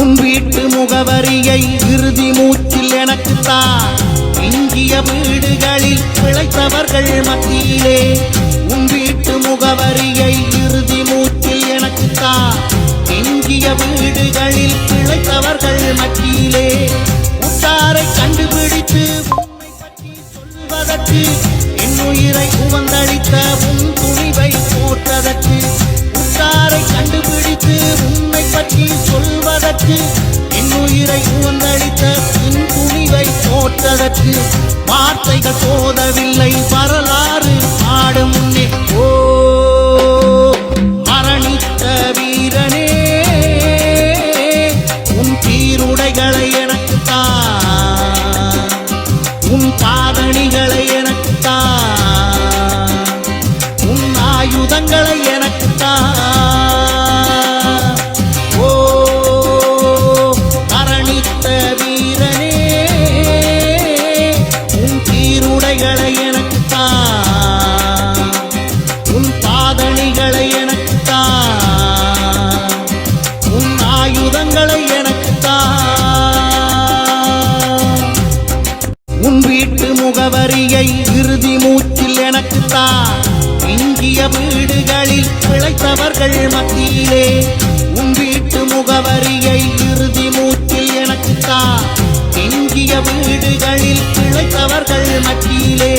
உன் வீட்டு முகவரியை இறுதி மூச்சில் எனக்கு தான் இங்கிய வீடுகளில் பிழைத்தவர்கள் மத்தியிலே உன் வீட்டு முகவரியை இறுதி மூச்சில் எனக்கு தான் இங்கிய வீடுகளில் பிழைத்தவர்கள் மத்தியிலே உற்றாரை கண்டுபிடித்து சொல்வதற்கு என் உயிரை உவந்தளித்த உன் ஆசைகள் போதவில்லை வரலாறு பாடும் முன்னே. ஓ மரணித்த வீரனே உன் தீருடைகளை எனக்கு தான் உன் பாதணிகளை சீருடைகளை எனக்கு தான் உன் பாதணிகளை எனக்கு தான் உன் ஆயுதங்களை எனக்கு தான் உன் வீட்டு முகவரியை இறுதி மூச்சில் எனக்கு தான் எஞ்சிய வீடுகளில் பிழைத்தவர்கள் மத்தியிலே உன் வீட்டு முகவரியை இறுதி மக்கள் மத்தியிலே.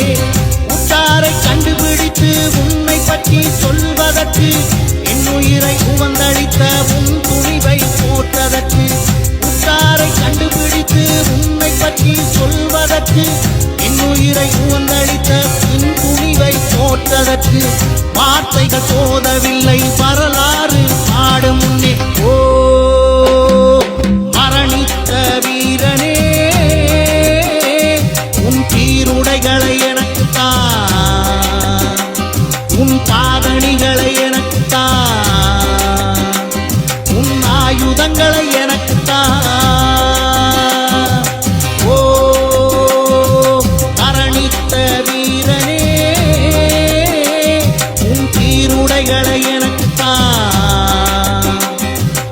உற்றாரை கண்டுபிடித்து உண்மை பற்றி சொல்வதற்கு என்னுயிரை உவந்தளித்த உன் துணிவை போற்றதற்கு உற்றாரை கண்டுபிடித்து உண்மை பற்றி சொல்வதற்கு என்னுயிரை உவந்தளித்த உன் துணிவை போற்றதற்கு வார்த்தைகள் போதவி சீருடைகளை எனக்கு தான்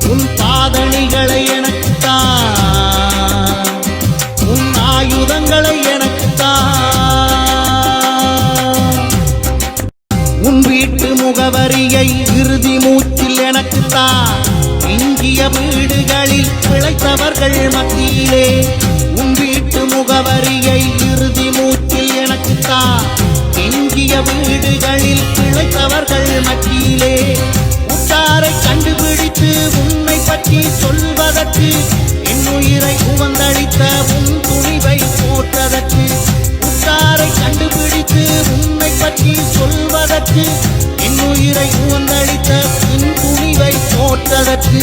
உன் பாதணிகளை எனக்கு தான் உன் ஆயுதங்களை எனக்கு தான் உன் வீட்டு முகவரியை இறுதி மூச்சில் எனக்கு தான் இங்கிய வீடுகளில் பிழைத்தவர்கள் மத்தியிலே உன் வீட்டு முகவரி வீடுகளில் பிழைத்தவர்கள் மத்தியிலே உற்றாரை கண்டுபிடித்து உன்னை பற்றி சொல்வதற்கு என்னுயிரை உவந்தளித்த உன் துணிவை போற்றதற்கு உற்றாரை கண்டுபிடித்து உன்னை பற்றி சொல்வதற்கு என்னுயிரை உவந்தளித்த உன் துணிவை போற்றதற்கு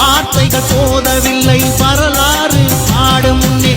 வார்த்தைகள் போதவில்லை வரலாறு பாடும் முன்னே.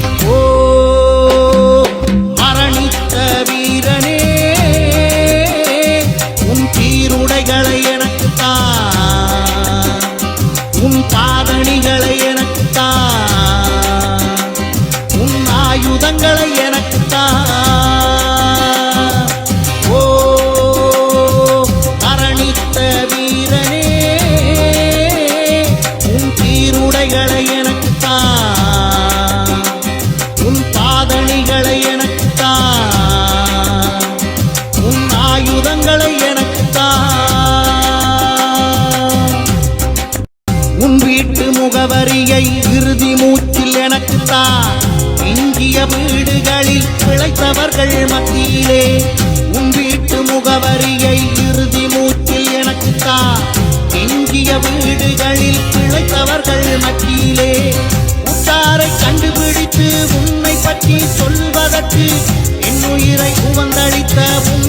சீருடைகளை எனக்கு தான் உன் பாதணிகளை எனக்கு தான் உன் ஆயுதங்களை எனக்கு தான் உன் வீட்டு முகவரியை இறுதி மூச்சில் எனக்கு தான் இங்கிய வீடுகளில் பிழைத்தவர்கள் மத்தியிலே மத்தியிலே. உற்றாரை கண்டுபிடித்து உன்னை பற்றி சொல்வதற்கு என் உயிரை உவந்தளித்த உன்